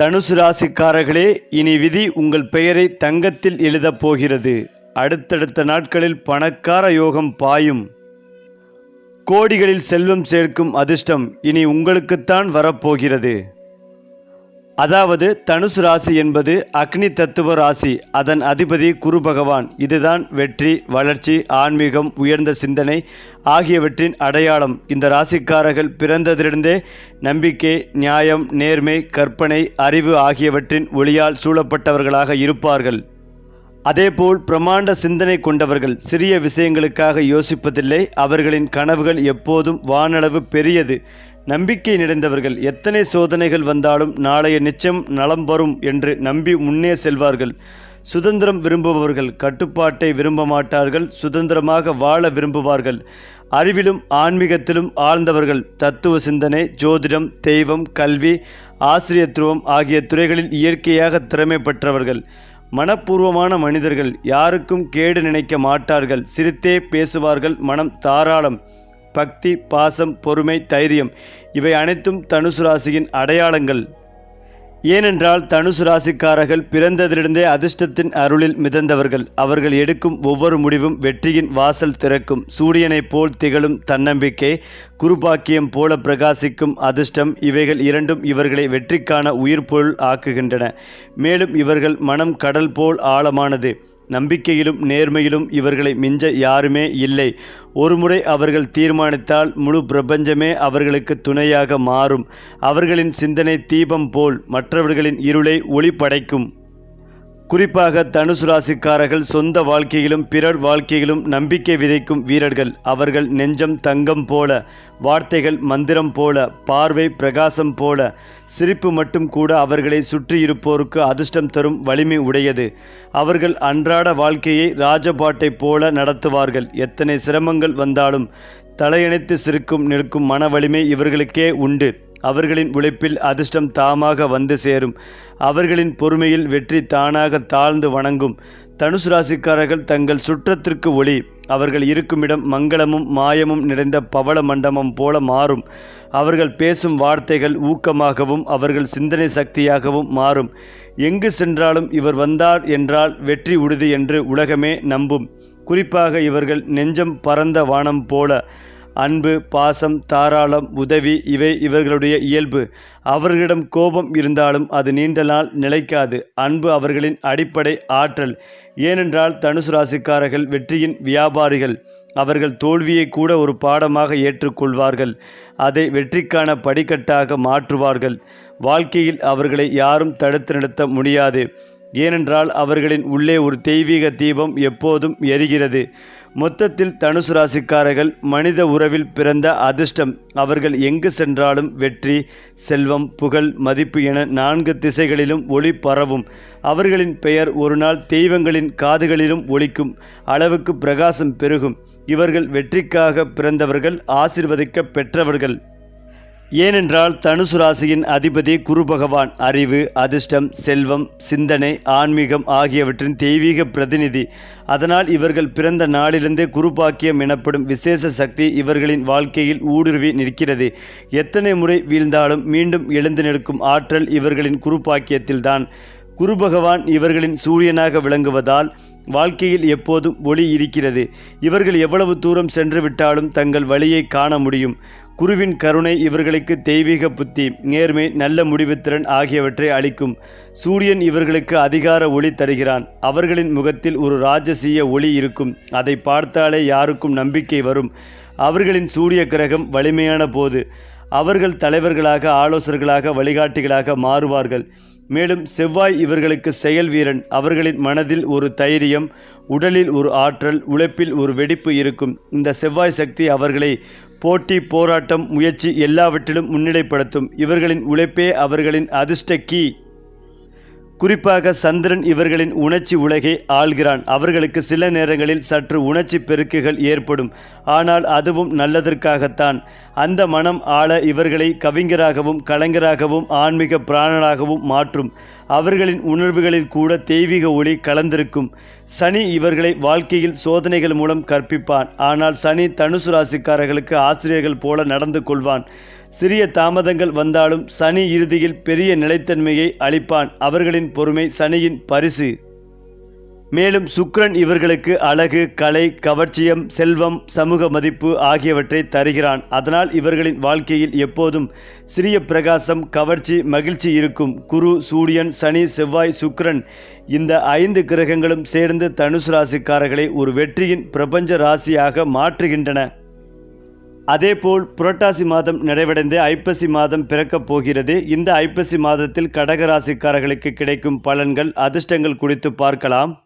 தனுசு ராசிக்காரர்களே இனி விதி உங்கள் பெயரை தங்கத்தில் எழுதப் போகிறது. அடுத்தடுத்த நாட்களில் பணக்கார யோகம் பாயும். கோடிகளில் செல்வம் சேர்க்கும் அதிர்ஷ்டம் இனி உங்களுக்குத்தான் வரப்போகிறது. அதாவது தனுசு ராசி என்பது அக்னி தத்துவ ராசி. அதன் அதிபதி குரு பகவான். இதுதான் வெற்றி வளர்ச்சி ஆன்மீகம் உயர்ந்த சிந்தனை ஆகியவற்றின் அடையாளம். இந்த ராசிக்காரர்கள் பிறந்ததிலிருந்தே நம்பிக்கை நியாயம் நேர்மை கற்பனை அறிவு ஆகியவற்றின் ஒளியால் சூழப்பட்டவர்களாக இருப்பார்கள். அதேபோல் பிரமாண்ட சிந்தனை கொண்டவர்கள் சிறிய விஷயங்களுக்காக யோசிப்பதில்லை. அவர்களின் கனவுகள் எப்போதும் வானளவு பெரியது. நம்பிக்கை நிறைந்தவர்கள் எத்தனை சோதனைகள் வந்தாலும் நாளைய நிச்சயம் நலம் வரும் என்று நம்பி முன்னே செல்வார்கள். சுதந்திரம் விரும்புபவர்கள் கட்டுப்பாட்டை விரும்ப மாட்டார்கள் சுதந்திரமாக வாழ விரும்புவார்கள். அறிவிலும் ஆன்மீகத்திலும் ஆழ்ந்தவர்கள் தத்துவ சிந்தனை ஜோதிடம் தெய்வம் கல்வி ஆசிரியத்துவம் ஆகிய துறைகளில் இயற்கையாக திறமை பெற்றவர்கள். மனப்பூர்வமான மனிதர்கள் யாருக்கும் கேடு நினைக்க மாட்டார்கள் சிரித்தே பேசுவார்கள் மனம் தாராளம். பக்தி பாசம் பொறுமை தைரியம் இவை அனைத்தும் தனுசு ராசியின் அடையாளங்கள். ஏனென்றால் தனுசு ராசிக்காரர்கள் பிறந்ததிலிருந்தே அதிர்ஷ்டத்தின் அருளில் மிதந்தவர்கள். அவர்கள் எடுக்கும் ஒவ்வொரு முடிவும் வெற்றியின் வாசல் திறக்கும். சூரியனைப் போல் திகழும் தன்னம்பிக்கை குருபாக்கியம் போல பிரகாசிக்கும் அதிர்ஷ்டம் இவைகள் இரண்டும் இவர்களை வெற்றிக்கான உயிர் பொருள் ஆக்குகின்றன. மேலும் இவர்கள் மனம் கடல் போல் ஆழமானது. நம்பிக்கையிலும் நேர்மையிலும் இவர்களை மிஞ்ச யாருமே இல்லை. ஒருமுறை அவர்கள் தீர்மானித்தால் முழு பிரபஞ்சமே அவர்களுக்கு துணையாக மாறும். அவர்களின் சிந்தனை தீபம் போல் மற்றவர்களின் இருளை ஒளி படைக்கும். குறிப்பாக தனுசு ராசிக்காரர்கள் சொந்த வாழ்க்கையிலும் பிறர் வாழ்க்கையிலும் நம்பிக்கை விதைக்கும் வீரர்கள். அவர்கள் நெஞ்சம் தங்கம் போல வார்த்தைகள் மந்திரம் போல பார்வை பிரகாசம் போல. சிரிப்பு மட்டும் கூட அவர்களை சுற்றியிருப்போருக்கு அதிர்ஷ்டம் தரும் வலிமை உடையது. அவர்கள் அன்றாட வாழ்க்கையை ராஜபாட்டை போல நடத்துவார்கள். எத்தனை சிரமங்கள் வந்தாலும் தலையணைத்து சிரிக்கும் நிற்கும் மன வலிமை இவர்களுக்கே உண்டு. அவர்களின் உழைப்பில் அதிர்ஷ்டம் தாமாக வந்து சேரும். அவர்களின் பொறுமையில் வெற்றி தானாக தாழ்ந்து வணங்கும். தனுசு ராசிக்காரர்கள் தங்கள் சுற்றத்திற்கு ஒளி. அவர்கள் இருக்குமிடம் மங்களமும் மாயமும் நிறைந்த பவள மண்டபம் போல மாறும். அவர்கள் பேசும் வார்த்தைகள் ஊக்கமாகவும் அவர்கள் சிந்தனை சக்தியாகவும் மாறும். எங்கு சென்றாலும் இவர் வந்தார் என்றால் வெற்றி உறுதி என்று உலகமே நம்பும். குறிப்பாக இவர்கள் நெஞ்சம் பரந்த வானம் போல. அன்பு பாசம் தாராளம் உதவி இவை இவர்களுடைய இயல்பு. அவர்களிடம் கோபம் இருந்தாலும் அது நீண்ட நாள் நிலைக்காது. அன்பு அவர்களின் அடிப்படை ஆற்றல். ஏனென்றால் தனுசு ராசிக்காரர்கள் வெற்றியின் வியாபாரிகள். அவர்கள் தோல்வியை கூட ஒரு பாடமாக ஏற்றுக்கொள்வார்கள். அதை வெற்றிக்கான படிக்கட்டாக மாற்றுவார்கள். வாழ்க்கையில் அவர்களை யாரும் தடுத்து நிறுத்த முடியாது. ஏனென்றால் அவர்களின் உள்ளே ஒரு தெய்வீக தீபம் எப்போதும் எரிகிறது. மொத்தத்தில் தனுசு ராசிக்காரர்கள் மனித உறவில் பிறந்த அதிர்ஷ்டம் அவர்கள் எங்கு சென்றாலும் வெற்றி செல்வம் புகழ் மதிப்பு என நான்கு திசைகளிலும் ஒளி பரவும். அவர்களின் பெயர் ஒரு நாள் தெய்வங்களின் காதுகளிலும் ஒழிக்கும் அளவுக்கு பிரகாசம் பெருகும். இவர்கள் வெற்றிக்காக பிறந்தவர்கள் ஆசிர்வதிக்க பெற்றவர்கள். ஏனென்றால் தனுசு ராசியின் அதிபதி குரு பகவான் அறிவு அதிர்ஷ்டம் செல்வம் சிந்தனை ஆன்மீகம் ஆகியவற்றின் தெய்வீக பிரதிநிதி. அதனால் இவர்கள் பிறந்த நாளிலிருந்தே குருபாக்கியம் எனப்படும் விசேஷ சக்தி இவர்களின் வாழ்க்கையில் ஊடுருவி நிற்கிறது. எத்தனை முறை வீழ்ந்தாலும் மீண்டும் எழுந்து நிற்கும் ஆற்றல் இவர்களின் குருபாக்கியத்தில்தான் குரு பகவான் இவர்களின் சூரியனாக விளங்குவதால் வாழ்க்கையில் எப்போதும் ஒளி இருக்கிறது. இவர்கள் எவ்வளவு தூரம் சென்று விட்டாலும் தங்கள் வழியை காண முடியும். குருவின் கருணை இவர்களுக்கு தெய்வீக புத்தி நேர்மை நல்ல முடிவுத்திறன் ஆகியவற்றை அளிக்கும். சூரியன் இவர்களுக்கு அதிகார ஒளி தருகிறான். அவர்களின் முகத்தில் ஒரு ராஜசீய ஒளி இருக்கும். அதை பார்த்தாலே யாருக்கும் நம்பிக்கை வரும். அவர்களின் சூரிய கிரகம் வலிமையான போது அவர்கள் தலைவர்களாக ஆலோசகர்களாக வழிகாட்டிகளாக மாறுவார்கள். மேலும் செவ்வாய் இவர்களுக்கு செயல் வீரன். அவர்களின் மனதில் ஒரு தைரியம் உடலில் ஒரு ஆற்றல் உழைப்பில் ஒரு வெடிப்பு இருக்கும். இந்த செவ்வாய் சக்தி அவர்களை போட்டி போராட்டம் முயற்சி எல்லாவற்றிலும் முன்னிலைப்படுத்தும். இவர்களின் உழைப்பே அவர்களின் அதிர்ஷ்ட கீ. குறிப்பாக சந்திரன் இவர்களின் உணர்ச்சி உலகை ஆள்கிறான். அவர்களுக்கு சில நேரங்களில் சற்று உணர்ச்சி பெருக்குகள் ஏற்படும். ஆனால் அதுவும் நல்லதற்காகத்தான். அந்த மனம் ஆள இவர்களை கவிஞராகவும் கலைஞராகவும் ஆன்மீக பிராணனாகவும் மாற்றும். அவர்களின் உணர்வுகளில் கூட தெய்வீக ஒளி கலந்திருக்கும். சனி இவர்களை வாழ்க்கையில் சோதனைகள் மூலம் கற்பிப்பான். ஆனால் சனி தனுசு ராசிக்காரர்களுக்கு ஆசிரியர்கள் போல நடந்து கொள்வான். சிறிய தாமதங்கள் வந்தாலும் சனி இறுதியில் பெரிய நிலைத்தன்மையை அளிப்பான். அவர்களின் பொறுமை சனியின் பரிசு. மேலும் சுக்ரன் இவர்களுக்கு அழகு கலை கவர்ச்சியம் செல்வம் சமூக மதிப்பு ஆகியவற்றை தருகிறான். அதனால் இவர்களின் வாழ்க்கையில் எப்போதும் சிறிய பிரகாசம் கவர்ச்சி மகிழ்ச்சி இருக்கும். குரு சூரியன் சனி செவ்வாய் சுக்கிரன் இந்த ஐந்து கிரகங்களும் சேர்ந்து தனுசு ராசிக்காரர்களை ஒரு வெற்றியின் பிரபஞ்ச ராசியாக மாற்றுகின்றன. அதேபோல் புரட்டாசி மாதம் நிறைவடைந்து ஐப்பசி மாதம் பிறக்கப் போகிறது. இந்த ஐப்பசி மாதத்தில் கடக ராசிக்காரர்களுக்கு கிடைக்கும் பலன்கள் அதிர்ஷ்டங்கள் குறித்து பார்க்கலாம்.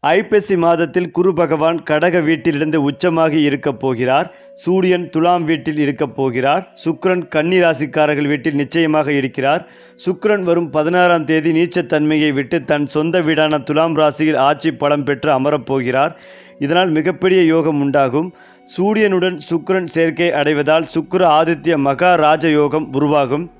ஐப்பசி மாதத்தில் குரு பகவான் கடக வீட்டிலிருந்து உச்சமாகி இருக்கப் போகிறார். சூரியன் துலாம் வீட்டில் இருக்கப் போகிறார். சுக்ரன் கன்னி ராசிக்காரர்கள் வீட்டில் நிச்சயமாக இருக்கிறார். சுக்கிரன் வரும் பதினாறாம் தேதி நீச்சத்தன்மையை விட்டு தன் சொந்த வீடான துலாம் ராசியில் ஆட்சி பலம் பெற்று அமரப் போகிறார். இதனால் மிகப்பெரிய யோகம் உண்டாகும். சூரியனுடன் சுக்கரன் சேர்க்கை அடைவதால் சுக்கர ஆதித்ய மகா ராஜயோகம் உருவாகும்.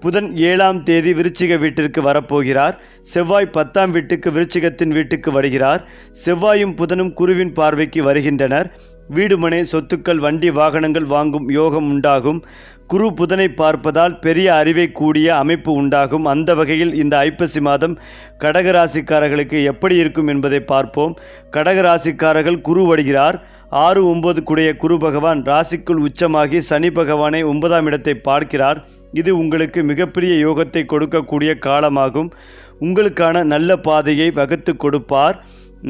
புதன் ஏழாம் தேதி விருச்சிக வீட்டிற்கு வரப்போகிறார். செவ்வாய் பத்தாம் வீட்டுக்கு விருச்சிகத்தின் வீட்டுக்கு வருகிறார். செவ்வாயும் புதனும் குருவின் பார்வைக்கு வருகின்றனர். வீடுமனை சொத்துக்கள் வண்டி வாகனங்கள் வாங்கும் யோகம் உண்டாகும். குரு புதனை பார்ப்பதால் பெரிய அறிவை கூடிய அமைப்பு உண்டாகும். அந்த வகையில் இந்த ஐப்பசி மாதம் கடகராசிக்காரர்களுக்கு எப்படி இருக்கும் என்பதை பார்ப்போம். கடகராசிக்காரர்கள் குரு வருகிறார். ஆறு ஒன்பது குடைய குரு பகவான் ராசிக்குள் உச்சமாகி சனி பகவானை ஒன்பதாம் இடத்தை பார்க்கிறார். இது உங்களுக்கு மிகப்பெரிய யோகத்தை கொடுக்கக்கூடிய காலமாகும். உங்களுக்கான நல்ல பாதையை வகுத்து கொடுப்பார்.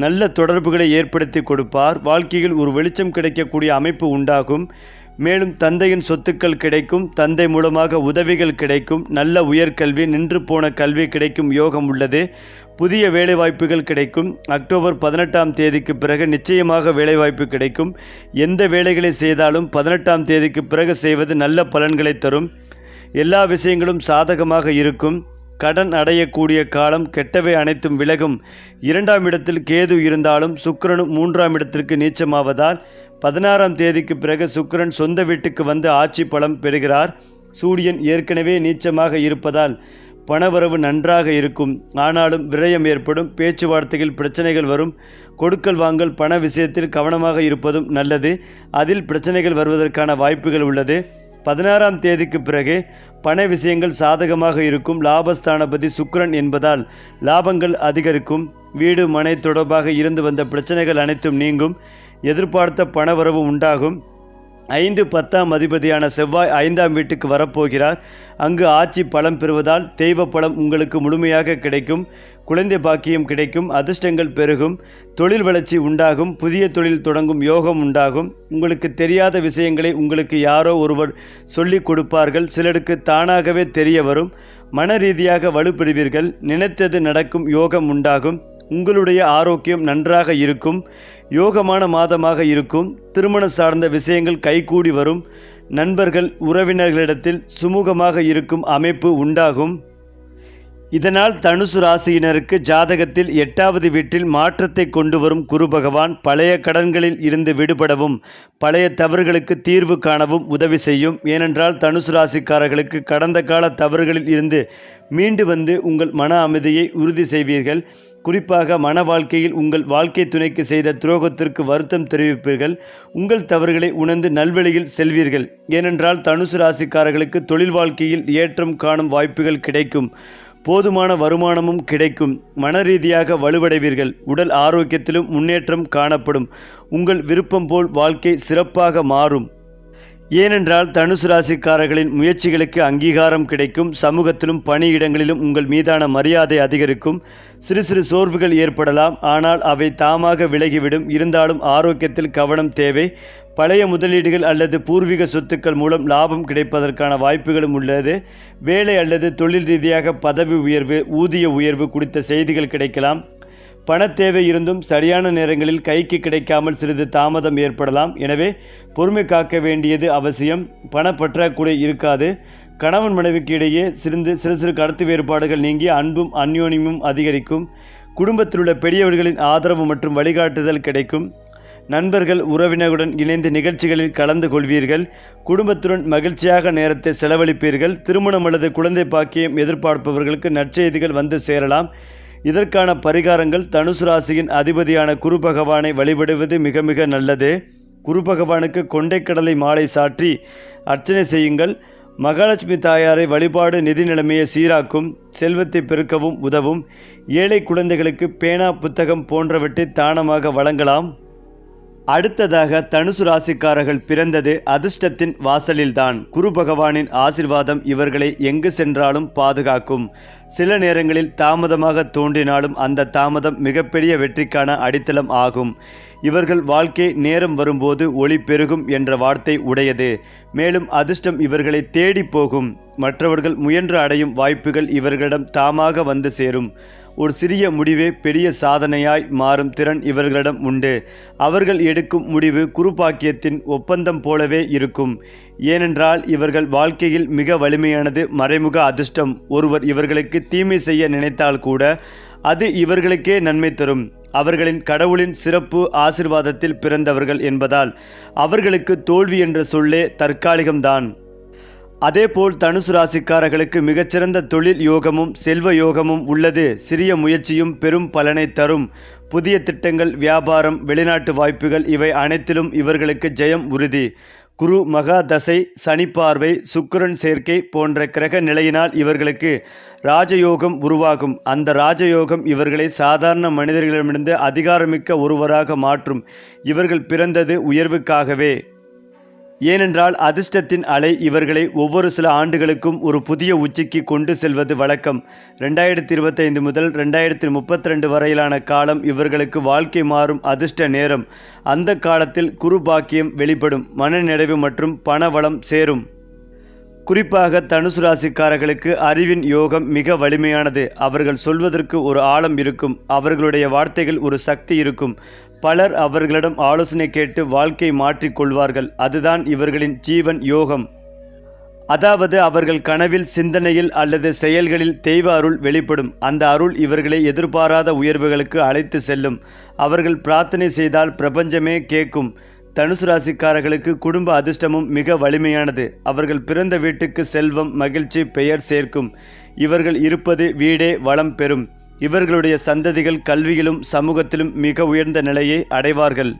நல்ல தொடர்புகளை ஏற்படுத்தி கொடுப்பார். வாழ்க்கையில் ஒரு வெளிச்சம் கிடைக்கக்கூடிய அமைப்பு உண்டாகும். மேலும் தந்தையின் சொத்துக்கள் கிடைக்கும். தந்தை மூலமாக உதவிகள் கிடைக்கும். நல்ல உயர்கல்வி நின்று போன கல்வி கிடைக்கும் யோகம் உள்ளது. புதிய வேலைவாய்ப்புகள் கிடைக்கும். அக்டோபர் பதினெட்டாம் தேதிக்கு பிறகு நிச்சயமாக வேலைவாய்ப்பு கிடைக்கும். எந்த வேலைகளை செய்தாலும் பதினெட்டாம் தேதிக்கு பிறகு செய்வது நல்ல பலன்களை தரும். எல்லா விஷயங்களும் சாதகமாக இருக்கும். கடன் அடையக்கூடிய காலம் கெட்டவை அனைத்தும் விலகும். இரண்டாம் இடத்தில் கேது இருந்தாலும் சுக்கிரனும் மூன்றாம் இடத்திற்கு நீச்சமாவதால் பதினாறாம் தேதிக்கு பிறகு சுக்கிரன் சொந்த வீட்டுக்கு வந்து ஆட்சி பலம் பெறுகிறார். சூரியன் ஏற்கனவே நீச்சமாக இருப்பதால் பணவரவு நன்றாக இருக்கும். ஆனாலும் விரயம் ஏற்படும். பேச்சுவார்த்தையில் பிரச்சனைகள் வரும். கொடுக்கல் வாங்கல் பண விஷயத்தில் கவனமாக இருப்பதும் நல்லது. அதில் பிரச்சனைகள் வருவதற்கான வாய்ப்புகள் உள்ளது. பதினாறாம் தேதிக்கு பிறகு பண விஷயங்கள் சாதகமாக இருக்கும். லாபஸ்தானபதி சுக்ரன் என்பதால் லாபங்கள் அதிகரிக்கும். வீடு மனை தொடர்பாக இருந்து வந்த பிரச்சனைகள் அனைத்தும் நீங்கும். எதிர்பார்த்த பணவரவு உண்டாகும். ஐந்து பத்தாம் அதிபதியான செவ்வாய் ஐந்தாம் வீட்டுக்கு வரப்போகிறார். அங்கு ஆட்சி பலம் பெறுவதால் தெய்வ பலம் உங்களுக்கு முழுமையாக கிடைக்கும். குழந்தை பாக்கியம் கிடைக்கும். அதிர்ஷ்டங்கள் பெருகும். தொழில் வளர்ச்சி உண்டாகும். புதிய தொழில் தொடங்கும் யோகம் உண்டாகும். உங்களுக்கு தெரியாத விஷயங்களை உங்களுக்கு யாரோ ஒருவர் சொல்லிக் கொடுப்பார்கள். சிலருக்கு தானாகவே தெரிய வரும். மன ரீதியாக வலுப்பெறுவீர்கள். நினைத்தது நடக்கும் யோகம் உண்டாகும். உங்களுடைய ஆரோக்கியம் நன்றாக இருக்கும் யோகமான மாதமாக இருக்கும் திருமண சார்ந்த விஷயங்கள் கைகூடி வரும் நண்பர்கள் உறவினர்களிடத்தில் சுமூகமாக இருக்கும் அமைப்பு உண்டாகும். இதனால் தனுசு ராசியினருக்கு ஜாதகத்தில் எட்டாவது வீட்டில் மாற்றத்தை கொண்டு வரும் குரு பகவான் பழைய கடன்களில் இருந்து விடுபடவும் பழைய தவறுகளுக்கு தீர்வு காணவும் உதவி செய்யும். ஏனென்றால் தனுசு ராசிக்காரர்களுக்கு கடந்த கால தவறுகளில் இருந்து மீண்டு வந்து உங்கள் மன அமைதியை உறுதி செய்வீர்கள். குறிப்பாக மன வாழ்க்கையில் உங்கள் வாழ்க்கை துணைக்கு செய்த துரோகத்திற்கு வருத்தம் தெரிவிப்பீர்கள். உங்கள் தவறுகளை உணர்ந்து நல்வழியில் செல்வீர்கள். ஏனென்றால் தனுசு ராசிக்காரர்களுக்கு தொழில் வாழ்க்கையில் ஏற்றம் காணும் வாய்ப்புகள் கிடைக்கும். போதுமான வருமானமும் கிடைக்கும். மன ரீதியாக வலுவடைவீர்கள். உடல் ஆரோக்கியத்திலும் முன்னேற்றம் காணப்படும். உங்கள் விருப்பம் போல் வாழ்க்கை சிறப்பாக மாறும். ஏனென்றால் தனுசு ராசிக்காரர்களின் முயற்சிகளுக்கு அங்கீகாரம் கிடைக்கும். சமூகத்திலும் பணியிடங்களிலும் உங்கள் மீதான மரியாதை அதிகரிக்கும். சிறு சிறு சோர்வுகள் ஏற்படலாம். ஆனால் அவை தாமாக விலகிவிடும். இருந்தாலும் ஆரோக்கியத்தில் கவனம் தேவை. பழைய முதலீடுகள் அல்லது பூர்வீக சொத்துக்கள் மூலம் லாபம் கிடைப்பதற்கான வாய்ப்புகளும் உள்ளது. வேலை அல்லது தொழில் ரீதியாக பதவி உயர்வு ஊதிய உயர்வு குறித்த செய்திகள் கிடைக்கலாம். பண தேவை இருந்தும் சரியான நேரங்களில் கைக்கு கிடைக்காமல் சிறிது தாமதம் ஏற்படலாம். எனவே பொறுமை காக்க வேண்டியது அவசியம். பண பற்றாக்குறை இருக்காது. கணவன் மனைவிக்கு இடையே சிறிந்து சிறு சிறு கருத்து வேறுபாடுகள் நீங்கி அன்பும் அந்யோன்யமும் அதிகரிக்கும். குடும்பத்தில் உள்ள பெரியவர்களின் ஆதரவு மற்றும் வழிகாட்டுதல் கிடைக்கும். நண்பர்கள் உறவினருடன் இணைந்து நிகழ்ச்சிகளில் கலந்து கொள்வீர்கள். குடும்பத்துடன் மகிழ்ச்சியாக நேரத்தை செலவழிப்பீர்கள். திருமணம் அல்லது குழந்தை பாக்கியம் எதிர்பார்ப்பவர்களுக்கு நற்செய்திகள் வந்து சேரலாம். இதற்கான பரிகாரங்கள் தனுசு ராசியின் அதிபதியான குரு பகவானை வழிபடுவது மிக மிக நல்லது. குரு பகவானுக்கு கொண்டைக்கடலை மாலை சாற்றி அர்ச்சனை செய்யுங்கள். மகாலட்சுமி தாயாரை வழிபாடு நிதி நிலைமையை சீராக்கும் செல்வத்தை பெருக்கவும் உதவும். ஏழை குழந்தைகளுக்கு பேனா புத்தகம் போன்றவற்றை தானமாக வழங்கலாம். அடுத்ததாக தனுசு ராசிக்காரர்கள் பிறந்தது அதிர்ஷ்டத்தின் வாசலில்தான். குரு பகவானின் ஆசிர்வாதம் இவர்களை எங்கு சென்றாலும் பாதுகாக்கும். சில நேரங்களில் தாமதமாக தோன்றினாலும் அந்த தாமதம் மிகப்பெரிய வெற்றிக்கான அடித்தளம் ஆகும். இவர்கள் வாழ்க்கை நேரம் வரும்போது ஒளி பெருகும் என்ற வார்த்தை உடையது. மேலும் அதிர்ஷ்டம் இவர்களை தேடி போகும். மற்றவர்கள் முயன்று அடையும் வாய்ப்புகள் இவர்களிடம் தாமாக வந்து சேரும். ஒரு சிறிய முடிவே பெரிய சாதனையாய் மாறும் திறன் இவர்களிடம் உண்டு. அவர்கள் எடுக்கும் முடிவு குருபாக்கியத்தின் ஒப்பந்தம் போலவே இருக்கும். ஏனென்றால் இவர்கள் வாழ்க்கையில் மிக வலிமையானது மறைமுக அதிர்ஷ்டம். ஒருவர் இவர்களுக்கு தீமை செய்ய நினைத்தால் கூட அது இவர்களுக்கே நன்மை தரும். அவர்களின் கடவுளின் சிறப்பு ஆசிர்வாதத்தில் பிறந்தவர்கள் என்பதால் அவர்களுக்கு தோல்வி என்ற சொல்லே தற்காலிகம்தான். அதேபோல் தனுசு ராசிக்காரர்களுக்கு மிகச்சிறந்த தொழில் யோகமும் செல்வ யோகமும் உள்ளது. சிறிய முயற்சியும் பெரும் பலனை தரும். புதிய திட்டங்கள் வியாபாரம் வெளிநாட்டு வாய்ப்புகள் இவை அனைத்திலும் இவர்களுக்கு ஜெயம் உறுதி. குரு மகா தசை சனி பார்வை சுக்கிரன் சேர்க்கை போன்ற கிரக நிலையினால் இவர்களுக்கு ராஜயோகம் உருவாகும். அந்த ராஜயோகம் இவர்களை சாதாரண மனிதர்களிடமிருந்து அதிகாரமிக்க ஒருவராக மாற்றும். இவர்கள் பிறந்தது உயர்வுக்காகவே. ஏனென்றால் அதிர்ஷ்டத்தின் அலை இவர்களை ஒவ்வொரு சில ஆண்டுகளுக்கும் ஒரு புதிய உச்சிக்கு கொண்டு செல்வது வழக்கம். ரெண்டாயிரத்தி இருபத்தைந்து முதல் ரெண்டாயிரத்தி முப்பத்தி ரெண்டு வரையிலான காலம் இவர்களுக்கு வாழ்க்கை மாறும் அதிர்ஷ்ட நேரம். அந்த காலத்தில் குரு பாக்கியம் வெளிப்படும் மனநிறைவு மற்றும் பணவளம் சேரும். குறிப்பாக தனுசு ராசிக்காரர்களுக்கு அறிவின் யோகம் மிக வலிமையானது. அவர்கள் சொல்வதற்கு ஒரு ஆழம் இருக்கும் அவர்களுடைய வார்த்தைகள் ஒரு சக்தி இருக்கும். பலர் அவர்களிடம் ஆலோசனை கேட்டு வாழ்க்கை மாற்றிக்கொள்வார்கள் அதுதான் இவர்களின் ஜீவன் யோகம். அதாவது அவர்கள் கனவில் சிந்தனையில் அல்லது செயல்களில் தெய்வ அருள் வெளிப்படும். அந்த அருள் இவர்களை எதிர்பாராத உயர்வுகளுக்கு அழைத்து செல்லும். அவர்கள் பிரார்த்தனை செய்தால் பிரபஞ்சமே கேட்கும். தனுசு ராசிக்காரர்களுக்கு குடும்ப அதிர்ஷ்டமும் மிக வலிமையானது. அவர்கள் பிறந்த வீட்டுக்கு செல்வம் மகிழ்ச்சி பெயர் சேர்க்கும். இவர்கள் இருப்பது வீடே வளம் பெறும். இவர்களுடைய சந்ததிகள் கல்வியிலும் சமூகத்திலும் மிக உயர்ந்த நிலையை அடைவார்கள்.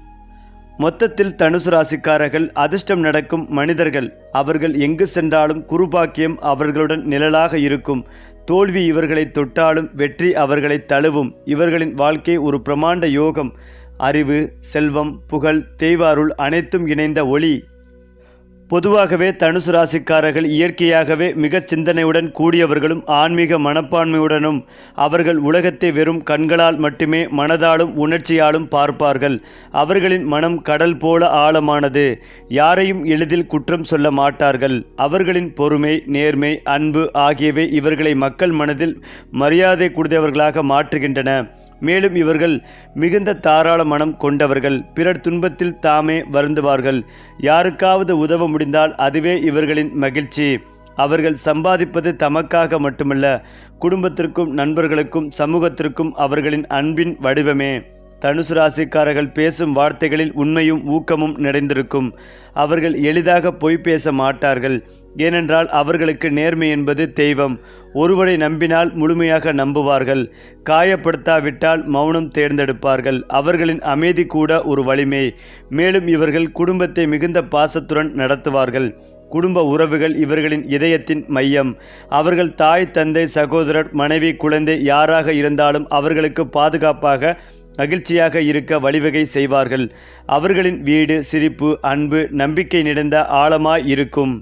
மொத்தத்தில் தனுசு ராசிக்காரர்கள் அதிர்ஷ்டம் நடக்கும் மனிதர்கள். அவர்கள் எங்கு சென்றாலும் குருபாக்கியம் அவர்களுடன் நிழலாக இருக்கும். தோல்வி இவர்களை தொட்டாலும் வெற்றி அவர்களை தழுவும். இவர்களின் வாழ்க்கை ஒரு பிரமாண்ட யோகம். அறிவு செல்வம் புகழ் தெய்வாருள் அனைத்தும் இணைந்த ஒளி. பொதுவாகவே தனுசு ராசிக்காரர்கள் இயற்கையாகவே மிகச் சிந்தனையுடன் கூடியவர்களும் ஆன்மீக மனப்பான்மையுடனும் அவர்கள் உலகத்தை வெறும் கண்களால் மட்டுமே மனதாலும் உணர்ச்சியாலும் பார்ப்பார்கள். அவர்களின் மனம் கடல் போல ஆழமானது. யாரையும் எளிதில் குற்றம் சொல்ல மாட்டார்கள். அவர்களின் பொறுமை நேர்மை அன்பு ஆகியவை இவர்களை மக்கள் மனதில் மரியாதை கூடியவர்களாக மாற்றுகின்றன. மேலும் இவர்கள் மிகுந்த தாராள மனம் கொண்டவர்கள். பிறர் துன்பத்தில் தாமே வருந்துவார்கள். யாருக்காவது உதவ முடிந்தால் அதுவே இவர்களின் மகிழ்ச்சி. அவர்கள் சம்பாதிப்பது தமக்காக மட்டுமல்ல குடும்பத்திற்கும் நண்பர்களுக்கும் சமூகத்திற்கும் அவர்களின் அன்பின் வடிவமே. தனுசு ராசிக்காரர்கள் பேசும் வார்த்தைகளில் உண்மையும் ஊக்கமும் நிறைந்திருக்கும். அவர்கள் எளிதாக பொய் பேச மாட்டார்கள். ஏனென்றால் அவர்களுக்கு நேர்மை என்பது தெய்வம். ஒருவரை நம்பினால் முழுமையாக நம்புவார்கள். காயப்படுத்தாவிட்டால் மௌனம் தேர்ந்தெடுப்பார்கள். அவர்களின் அமைதி கூட ஒரு வலிமை. மேலும் இவர்கள் குடும்பத்தை மிகுந்த பாசத்துடன் நடத்துவார்கள். குடும்ப உறவுகள் இவர்களின் இதயத்தின் மையம். அவர்கள் தாய் தந்தை சகோதரர் மனைவி குழந்தை யாராக இருந்தாலும் அவர்களுக்கு பாதுகாப்பாக மகிழ்ச்சியாக இருக்க வழிவகை செய்வார்கள். அவர்களின் வீடு சிரிப்பு அன்பு நம்பிக்கை நிறைந்த ஆழமாய் இருக்கும்.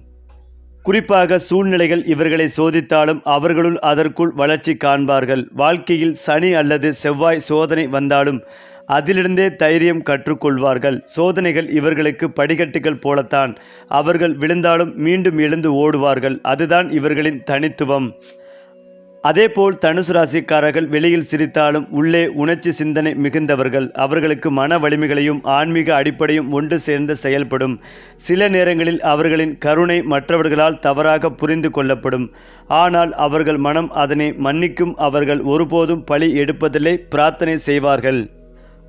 குறிப்பாக சூழ்நிலைகள் இவர்களை சோதித்தாலும் அவர்களுள் அதற்குள் வளர்ச்சி காண்பார்கள். வாழ்க்கையில் சனி அல்லது செவ்வாய் சோதனை வந்தாலும் அதிலிருந்தே தைரியம் கற்றுக்கொள்வார்கள். சோதனைகள் இவர்களுக்கு படிக்கட்டுகள் போலத்தான். அவர்கள் விழுந்தாலும் மீண்டும் எழுந்து ஓடுவார்கள். அதுதான் இவர்களின் தனித்துவம். அதேபோல் தனுசு ராசிக்காரர்கள் வெளியில் சிரித்தாலும் உள்ளே உணர்ச்சி சிந்தனை மிகுந்தவர்கள். அவர்களுக்கு மன வலிமைகளையும் ஆன்மீக அடிப்படையும் ஒன்று சேர்ந்து செயல்படும். சில நேரங்களில் அவர்களின் கருணை மற்றவர்களால் தவறாக புரிந்து கொள்ளப்படும். ஆனால் அவர்கள் மனம் அதனை மன்னிக்கும் அவர்கள் ஒருபோதும் பழி எடுப்பதில்லை பிரார்த்தனை செய்வார்கள்.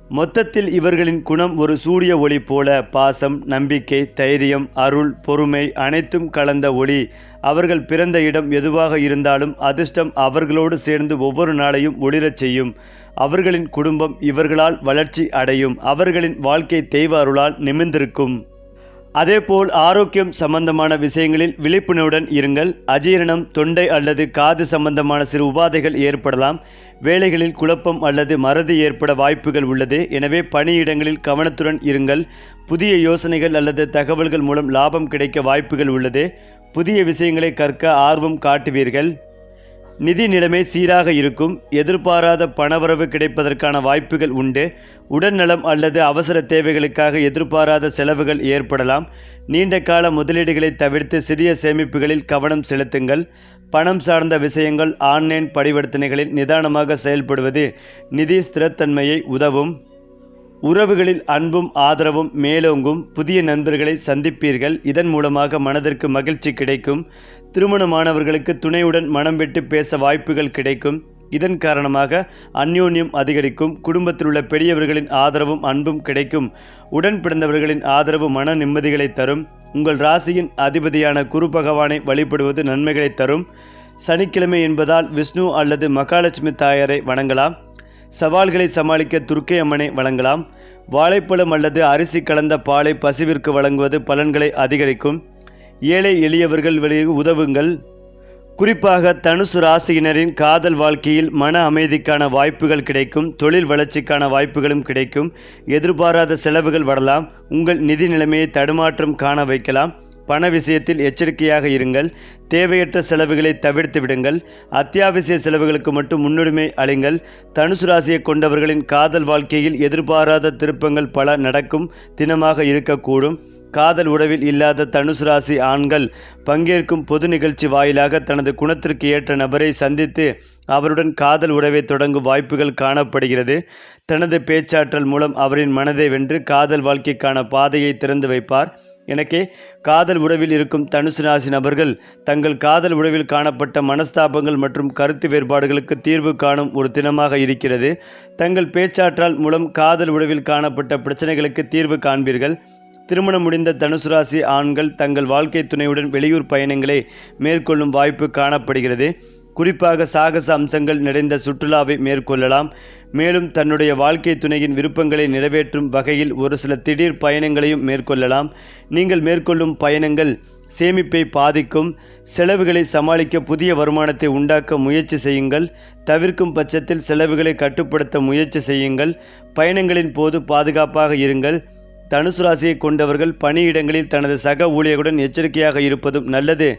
மொத்தத்தில் இவர்களின் குணம் ஒரு சூரிய ஒளி போல பாசம் நம்பிக்கை தைரியம் அருள் பொறுமை அனைத்தும் கலந்த ஒளி. அவர்கள் பிறந்த இடம் எதுவாக இருந்தாலும் அதிர்ஷ்டம் அவர்களோடு சேர்ந்து ஒவ்வொரு நாளையும் ஒளிரச் செய்யும். அவர்களின் குடும்பம் இவர்களால் வளர்ச்சி அடையும். அவர்களின் வாழ்க்கை தெய்வ அருளால் நிமிர்ந்திருக்கும். அதேபோல் ஆரோக்கியம் சம்பந்தமான விஷயங்களில் விழிப்புணர்வுடன் இருங்கள். அஜீரணம் தொண்டை அல்லது காது சம்பந்தமான சிறு உபாதைகள் ஏற்படலாம். வேலைகளில் குழப்பம் அல்லது மறதி ஏற்பட வாய்ப்புகள் உள்ளது. எனவே பணியிடங்களில் கவனத்துடன் இருங்கள். புதிய யோசனைகள் அல்லது தகவல்கள் மூலம் லாபம் கிடைக்க வாய்ப்புகள் உள்ளது. புதிய விஷயங்களை கற்க ஆர்வம் காட்டுவீர்கள். நிதி நிலைமை சீராக இருக்கும் எதிர்பாராத பணவரவு கிடைப்பதற்கான வாய்ப்புகள் உண்டு உடல்நலம் அல்லது அவசர தேவைகளுக்காக எதிர்பாராத செலவுகள் ஏற்படலாம். நீண்ட கால முதலீடுகளை தவிர்த்து சிறிய சேமிப்புகளில் கவனம் செலுத்துங்கள். பணம் சார்ந்த விஷயங்கள் ஆன்லைன் பரிவர்த்தனைகளில் நிதானமாக செயல்படுவது நிதி ஸ்திரத்தன்மையை உதவும். உறவுகளில் அன்பும் ஆதரவும் மேலோங்கும் புதிய நண்பர்களை சந்திப்பீர்கள். இதன் மூலமாக மனதிற்கு மகிழ்ச்சி கிடைக்கும். திருமணமானவர்களுக்கு துணையுடன் மனம் விட்டு பேச வாய்ப்புகள் கிடைக்கும். இதன் காரணமாக அந்யோன்யம் அதிகரிக்கும். குடும்பத்தில் உள்ள பெரியவர்களின் ஆதரவும் அன்பும் கிடைக்கும். உடன் பிறந்தவர்களின் ஆதரவு மன நிம்மதிகளை தரும். உங்கள் ராசியின் அதிபதியான குரு பகவானை வழிபடுவது நன்மைகளை தரும். சனிக்கிழமை என்பதால் விஷ்ணு அல்லது மகாலட்சுமி தாயாரை வணங்கலாம். சவால்களை சமாளிக்க துர்க்கை அம்மனை வழங்கலாம். வாழைப்பழம் அல்லது அரிசி கலந்த பாலை பசுவிற்கு வழங்குவது பலன்களை அதிகரிக்கும். ஏழை எளியவர்கள் வெளியே உதவுங்கள். குறிப்பாக தனுசு ராசியினரின் காதல் வாழ்க்கையில் மன அமைதிக்கான வாய்ப்புகள் கிடைக்கும். தொழில் வளர்ச்சிக்கான வாய்ப்புகளும் கிடைக்கும். எதிர்பாராத செலவுகள் வரலாம். உங்கள் நிதி நிலைமையை தடுமாற்றம் காண வைக்கலாம். பண விஷயத்தில் எச்சரிக்கையாக இருங்கள். தேவையற்ற செலவுகளை தவிர்த்து விடுங்கள். அத்தியாவசிய செலவுகளுக்கு மட்டும் முன்னுரிமை அளிங்கள். தனுசு ராசியை கொண்டவர்களின் காதல் வாழ்க்கையில் எதிர்பாராத திருப்பங்கள் பல நடக்கும் தினமாக இருக்கக்கூடும். காதல் உறவில் இல்லாத தனுசு ராசி ஆண்கள் பங்கேற்கும் பொது நிகழ்ச்சி வாயிலாக தனது குணத்திற்கு ஏற்ற நபரை சந்தித்து அவருடன் காதல் உறவை தொடங்கும் வாய்ப்புகள் காணப்படுகிறது. தனது பேச்சாற்றல் மூலம் அவரின் மனதை வென்று காதல் வாழ்க்கைக்கான பாதையை திறந்து வைப்பார். எனக்கே காதல் உறவில் இருக்கும் தனுசு ராசி நபர்கள் தங்கள் காதல் உறவில் காணப்பட்ட மனஸ்தாபங்கள் மற்றும் கருத்து வேறுபாடுகளுக்கு தீர்வு காணும் ஒரு தினமாக இருக்கிறது. தங்கள் பேச்சாற்றால் மூலம் காதல் உறவில் காணப்பட்ட பிரச்சனைகளுக்கு தீர்வு காண்பீர்கள். திருமணம் முடிந்த தனுசு ராசி ஆண்கள் தங்கள் வாழ்க்கை துணையுடன் வெளியூர் பயணங்களை மேற்கொள்ளும் வாய்ப்பு காணப்படுகிறது. குறிப்பாக சாகச அம்சங்கள் நிறைந்த சுற்றுலாவை மேற்கொள்ளலாம். மேலும் தன்னுடைய வாழ்க்கை துணையின் விருப்பங்களை நிறைவேற்றும் வகையில் ஒரு சில திடீர் பயணங்களையும் மேற்கொள்ளலாம். நீங்கள் மேற்கொள்ளும் பயணங்கள் சேமிப்பை பாதிக்கும். செலவுகளை சமாளிக்க புதிய வருமானத்தை உண்டாக்க முயற்சி செய்யுங்கள். தவிர்க்கும் பட்சத்தில் செலவுகளை கட்டுப்படுத்த முயற்சி செய்யுங்கள். பயணங்களின் போது பாதுகாப்பாக இருங்கள். தனுசு ராசியை கொண்டவர்கள் பணியிடங்களில் தனது சக ஊழியர்களுடன் எச்சரிக்கையாக இருப்பதும் நல்லது.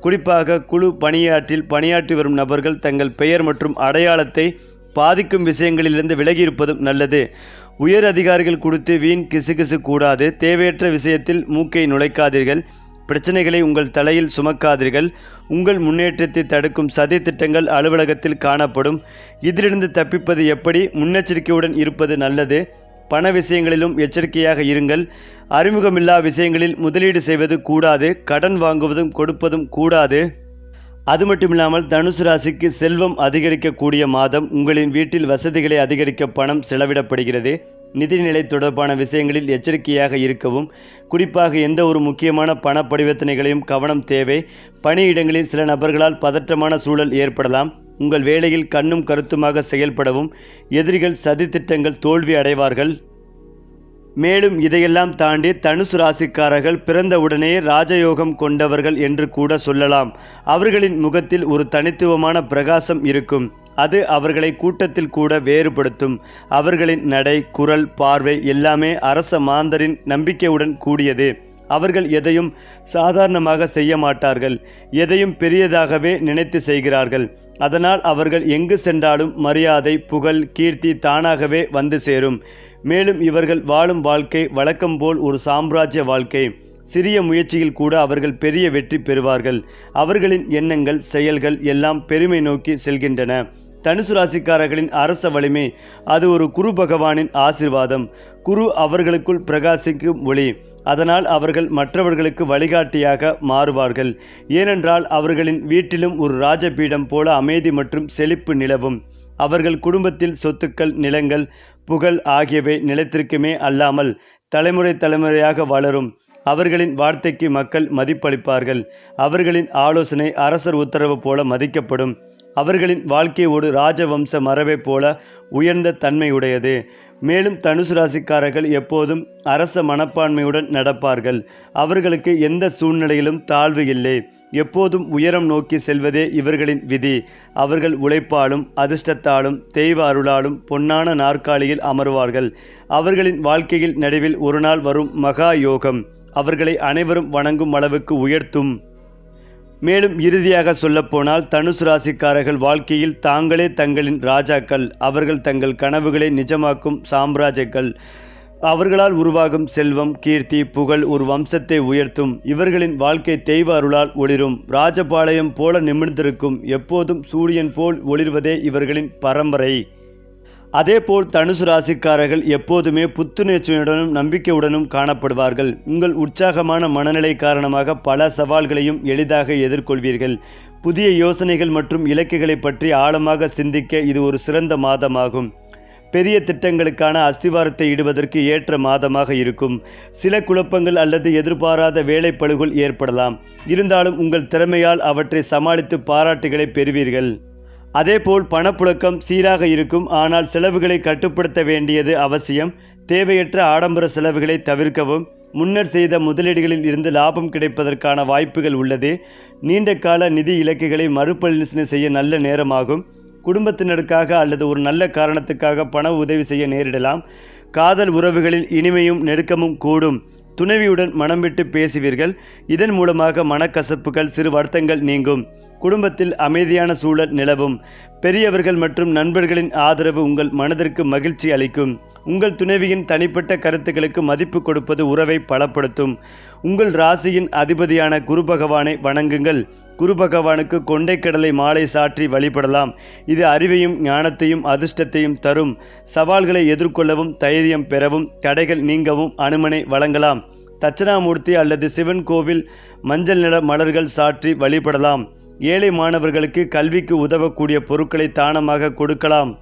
குறிப்பாக குழு பணியாற்றில் பணியாற்றி வரும் நபர்கள் தங்கள் பெயர் மற்றும் அடையாளத்தை பாதிக்கும் விஷயங்களிலிருந்து விலகி இருப்பதும் நல்லது. உயர் அதிகாரிகள் கொடுத்து வீண் கிசுகிசு கூடாது. தேவையற்ற விஷயத்தில் மூக்கை நுழைக்காதீர்கள். பிரச்சனைகளை உங்கள் தலையில் சுமக்காதீர்கள். உங்கள் முன்னேற்றத்தை தடுக்கும் சதி திட்டங்கள் அலுவலகத்தில் காணப்படும். இதிலிருந்து தப்பிப்பது எப்படி? முன்னெச்சரிக்கையுடன் இருப்பது நல்லது. பண விஷயங்களிலும் எச்சரிக்கையாக இருங்கள். அறிமுகமில்லா விஷயங்களில் முதலீடு செய்வது கூடாது. கடன் வாங்குவதும் கொடுப்பதும் கூடாது. அது மட்டுமில்லாமல் தனுசு ராசிக்கு செல்வம் அதிகரிக்கக்கூடிய மாதம் உங்களின் வீட்டில் வசதிகளை அதிகரிக்க பணம் செலவிடப்படுகிறது. நிதிநிலை தொடர்பான விஷயங்களில் எச்சரிக்கையாக இருக்கவும். குறிப்பாக எந்த ஒரு முக்கியமான பண பரிவர்த்தனைகளையும் கவனம் தேவை. பணியிடங்களில் சில நபர்களால் பதற்றமான சூழல் ஏற்படலாம். உங்கள் வேலையில் கண்ணும் கருத்துமாக செயல்படவும் எதிரிகள் சதித்திட்டங்கள் தோல்வி அடைவார்கள். மேலும் இதையெல்லாம் தாண்டி தனுசு ராசிக்காரர்கள் பிறந்தவுடனே ராஜயோகம் கொண்டவர்கள் என்று கூட சொல்லலாம். அவர்களின் முகத்தில் ஒரு தனித்துவமான பிரகாசம் இருக்கும். அது அவர்களை கூட்டத்தில் கூட வேறுபடுத்தும். அவர்களின் நடை குரல் பார்வை எல்லாமே அரச மாந்தரின் நம்பிக்கையுடன் கூடியது. அவர்கள் எதையும் சாதாரணமாக செய்ய மாட்டார்கள். எதையும் பெரியதாகவே நினைத்து செய்கிறார்கள். அதனால் அவர்கள் எங்கு சென்றாலும் மரியாதை புகழ் கீர்த்தி தானாகவே வந்து சேரும். மேலும் இவர்கள் வாழும் வாழ்க்கை வழக்கம் போல் ஒரு சாம்ராஜ்ய வாழ்க்கை. சிறிய முயற்சியில் கூட அவர்கள் பெரிய வெற்றி பெறுவார்கள். அவர்களின் எண்ணங்கள் செயல்கள் எல்லாம் பெருமை நோக்கி செல்கின்றன. தனுசு ராசிக்காரர்களின் அரச வலிமை அது ஒரு குரு பகவானின் ஆசிர்வாதம். குரு அவர்களுக்குள் பிரகாசிக்கும் ஒளி. அதனால் அவர்கள் மற்றவர்களுக்கு வழிகாட்டியாக மாறுவார்கள். ஏனென்றால் அவர்களின் வீட்டிலும் ஒரு ராஜபீடம் போல அமைதி மற்றும் செழிப்பு நிலவும். அவர்கள் குடும்பத்தில் சொத்துக்கள் நிலங்கள் புகழ் ஆகியவை நிலத்திற்குமே அல்லாமல் தலைமுறை தலைமுறையாக வளரும். அவர்களின் வார்த்தைக்கு மக்கள் மதிப்பளிப்பார்கள். அவர்களின் ஆலோசனை அரசர் உத்தரவு போல மதிக்கப்படும். அவர்களின் வாழ்க்கை ஒரு ராஜவம்ச மரபைப் போல உயர்ந்த தன்மையுடையது. மேலும் தனுசு ராசிக்காரர்கள் எப்போதும் அரச மனப்பான்மையுடன் நடப்பார்கள். அவர்களுக்கு எந்த சூழ்நிலையிலும் தாழ்வு இல்லை. எப்போதும் உயரம் நோக்கி செல்வதே இவர்களின் விதி. அவர்கள் உழைப்பாலும் அதிர்ஷ்டத்தாலும் தெய்வ அருளாலும் பொன்னான நாற்காலியில் அமர்வார்கள். அவர்களின் வாழ்க்கையில் நடுவில் ஒரு நாள் வரும் மகா யோகம். அவர்களை அனைவரும் வணங்கும் அளவுக்கு உயர்த்தும். மேலும் இறுதியாக சொல்லப்போனால் தனுசு ராசிக்காரர்கள் வாழ்க்கையில் தாங்களே தங்களின் ராஜாக்கள் அவர்கள் தங்கள் கனவுகளை நிஜமாக்கும் சாம்ராஜ்யங்கள். அவர்களால் உருவாகும் செல்வம் கீர்த்தி புகழ் ஒரு வம்சத்தை உயர்த்தும். இவர்களின் வாழ்க்கை தெய்வ அருளால் ஒளிரும். ராஜபாளையம் போல நிமிர்ந்திருக்கும். எப்போதும் சூரியன் போல் ஒளிர்வதே இவர்களின் பரம்பரை. அதேபோல் தனுசு ராசிக்காரர்கள் எப்போதுமே புத்துணர்ச்சியுடனும் நம்பிக்கையுடனும் காணப்படுவார்கள். உங்கள் உற்சாகமான மனநிலை காரணமாக பல சவால்களையும் எளிதாக எதிர்கொள்வீர்கள். புதிய யோசனைகள் மற்றும் இலக்குகளை பற்றி ஆழமாக சிந்திக்க இது ஒரு சிறந்த மாதமாகும். பெரிய திட்டங்களுக்கான அஸ்திவாரத்தை இடுவதற்கு ஏற்ற மாதமாக இருக்கும். சில குழப்பங்கள் அல்லது எதிர்பாராத வேலைப்பழுகள் ஏற்படலாம். இருந்தாலும் உங்கள் திறமையால் அவற்றை சமாளித்து பாராட்டுகளை பெறுவீர்கள். அதேபோல் பணப்புழக்கம் சீராக இருக்கும் ஆனால் செலவுகளை கட்டுப்படுத்த வேண்டியது அவசியம். தேவையற்ற ஆடம்பர செலவுகளை தவிர்க்கவும் முன்னர் செய்த முதலீடுகளில் இருந்து லாபம் கிடைப்பதற்கான வாய்ப்புகள் உள்ளது. நீண்ட கால நிதி இலக்குகளை மறுபரிசீலனை செய்ய நல்ல நேரமாகும். குடும்பத்தினருக்காக அல்லது ஒரு நல்ல காரணத்துக்காக பண உதவி செய்ய நேரிடலாம். காதல் உறவுகளில் இனிமையும் நெருக்கமும் கூடும். துணைவியுடன் மனம் விட்டு பேசுவீர்கள். இதன் மூலமாக மனக்கசப்புகள் சிறு வருத்தங்கள் நீங்கும். குடும்பத்தில் அமைதியான சூழல் நிலவும். பெரியவர்கள் மற்றும் நண்பர்களின் ஆதரவு உங்கள் மனதிற்கு மகிழ்ச்சி அளிக்கும். உங்கள் துணைவியின் தனிப்பட்ட கருத்துக்களுக்கு மதிப்பு கொடுப்பது உறவை பலப்படுத்தும். உங்கள் ராசியின் அதிபதியான குரு பகவானை வணங்குங்கள். குரு பகவானுக்கு கொண்டைக்கடலை மாலை சாற்றி வழிபடலாம். இது அறிவையும் ஞானத்தையும் அதிர்ஷ்டத்தையும் தரும். சவால்களை எதிர்கொள்ளவும் தைரியம் பெறவும் தடைகள் நீங்கவும் அனுமனை வழங்கலாம். தட்சணாமூர்த்தி அல்லது சிவன் கோவில் மஞ்சள் நிற மலர்கள் சாற்றி வழிபடலாம். ஏழை மாணவர்களுக்கு கல்விக்கு உதவக்கூடிய பொருட்களை தானமாக கொடுக்கலாம்.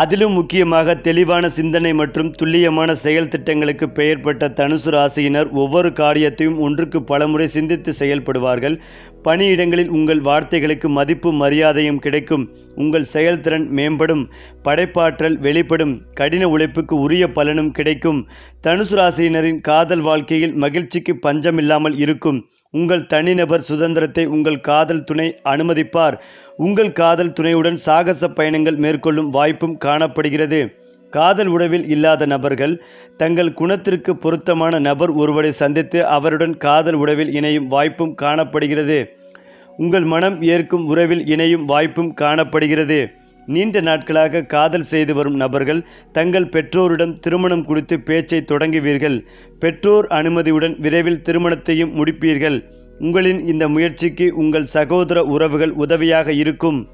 அதிலும் முக்கியமாக தெளிவான சிந்தனை மற்றும் துல்லியமான செயல் திட்டங்களுக்கு பெயர் பெற்ற தனுசு ராசியினர் ஒவ்வொரு காரியத்தையும் ஒன்றுக்கு பலமுறை சிந்தித்து செயல்படுவார்கள். பணியிடங்களில் உங்கள் வார்த்தைகளுக்கு மதிப்பு மரியாதையும் கிடைக்கும். உங்கள் செயல்திறன் மேம்படும். படைப்பாற்றல் வெளிப்படும். கடின உழைப்புக்கு உரிய பலனும் கிடைக்கும். தனுசு ராசியினரின் காதல் வாழ்க்கையில் மகிழ்ச்சிக்கு பஞ்சமில்லாமல் இருக்கும். உங்கள் தனிநபர் சுதந்திரத்தை உங்கள் காதல் துணை அனுமதிப்பார். உங்கள் காதல் துணையுடன் சாகச பயணங்கள் மேற்கொள்ளும் வாய்ப்பும் காணப்படுகிறது. காதல் உறவில் இல்லாத நபர்கள் தங்கள் குணத்திற்கு பொருத்தமான நபர் ஒருவரை சந்தித்து அவருடன் காதல் உறவில் இணையும் வாய்ப்பும் காணப்படுகிறது. உங்கள் மனம் ஏற்கும் உறவில் இணையும் வாய்ப்பும் காணப்படுகிறது. நீண்ட நாட்களாக காதல் செய்து வரும் நபர்கள் தங்கள் பெற்றோரிடம் திருமணம் குறித்து பேச்சை தொடங்குவீர்கள். பெற்றோர் அனுமதியுடன் விரைவில் திருமணத்தையும் முடிப்பீர்கள். உங்களின் இந்த முயற்சிக்கு உங்கள் சகோதர உறவுகள் உதவியாக இருக்கும்.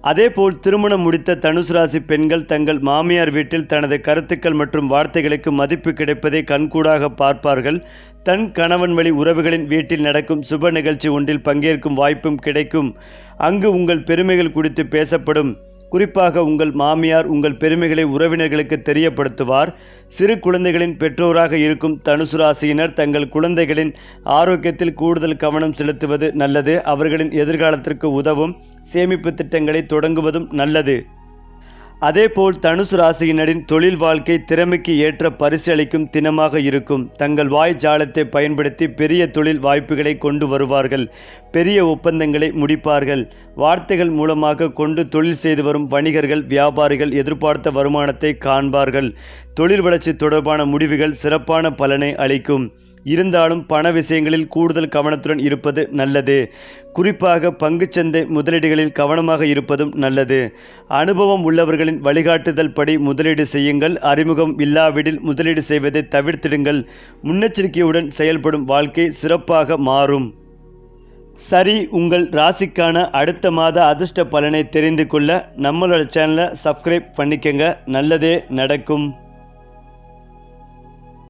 அதேபோல் திருமணம் முடித்த தனுசு ராசி பெண்கள் தங்கள் மாமியார் வீட்டில் தனது கருத்துக்கள் மற்றும் வார்த்தைகளுக்கு மதிப்பு கிடைப்பதை கண்கூடாக பார்ப்பார்கள். தன் கணவன் வழி உறவுகளின் வீட்டில் நடக்கும் சுப நிகழ்ச்சி ஒன்றில் பங்கேற்கும் வாய்ப்பும் கிடைக்கும். அங்கு உங்கள் பெருமைகள் குறித்து பேசப்படும். குறிப்பாக உங்கள் மாமியார் உங்கள் பெருமைகளை உறவினர்களுக்கு தெரியப்படுத்துவார். சிறு குழந்தைகளின் பெற்றோராக இருக்கும் தனுசு ராசியினர் தங்கள் குழந்தைகளின் ஆரோக்கியத்தில் கூடுதல் கவனம் செலுத்துவது நல்லது. அவர்களின் எதிர்காலத்திற்கு உதவும் சேமிப்பு திட்டங்களை தொடங்குவதும் நல்லது. அதேபோல் தனுசு ராசியினரின் தொழில் வாழ்க்கை திறமைக்கு ஏற்ற பரிசு அளிக்கும் தினமாக இருக்கும். தங்கள் வாய் ஜாலத்தை பயன்படுத்தி பெரிய தொழில் வாய்ப்புகளை கொண்டு வருவார்கள். பெரிய ஒப்பந்தங்களை முடிப்பார்கள். வார்த்தைகள் மூலமாக கொண்டு தொழில் செய்து வரும் வணிகர்கள் வியாபாரிகள் எதிர்பார்த்த வருமானத்தை காண்பார்கள். தொழில் வளர்ச்சி தொடர்பான முடிவுகள் சிறப்பான பலனை அளிக்கும். இருந்தாலும் பண விஷயங்களில் கூடுதல் கவனத்துடன் இருப்பது நல்லது. குறிப்பாக பங்குச்சந்தை முதலீடுகளில் கவனமாக இருப்பதும் நல்லது. அனுபவம் உள்ளவர்களின் வழிகாட்டுதல் படி முதலீடு செய்யுங்கள். அறிமுகம் இல்லாவிடில் முதலீடு செய்வதை தவிர்த்திடுங்கள். முன்னெச்சரிக்கையுடன் செயல்படும் வாழ்க்கை சிறப்பாக மாறும். சரி உங்கள் ராசிக்கான அடுத்த மாத அதிர்ஷ்ட பலனை தெரிந்து கொள்ள நம்மளோட சேனலை சப்ஸ்கிரைப் பண்ணிக்கங்க. நல்லதே நடக்கும்.